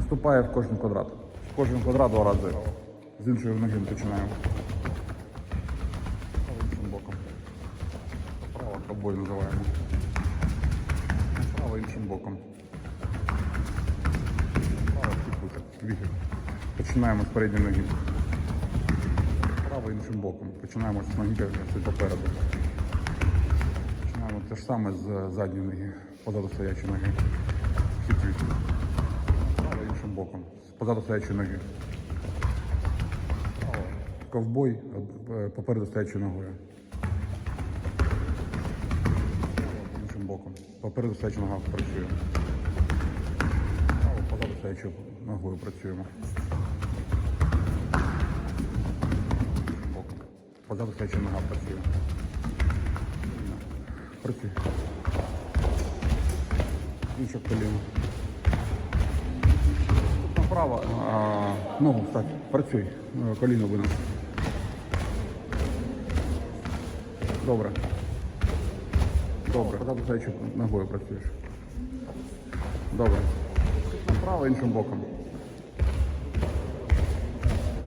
вступає в кожен квадрат. В кожен квадрат два рази. З іншої ноги починаємо. Іншим боком. Право ковбой називаємо. Право іншим боком. Підкруток. Починаємо з передньої ноги. Право іншим боком. Починаємо з ноги попереду. Починаємо те ж саме з задньої ноги, позаду стоячої ноги. Хитрість. Позаду стоячої ноги. Ковбой е, попереду стоячою ногою. Іншим боком. Попереду стояча нога працює. Позаду стоячою ногою працюємо. Позаду стояча нога працює. Працюй. Інше коліно. Тут направо а, ногу встать. Працюй. Е, Коліно винос. Добре. Добре. Позаду стоячою ногою працюєш. Добре. Направо іншим боком.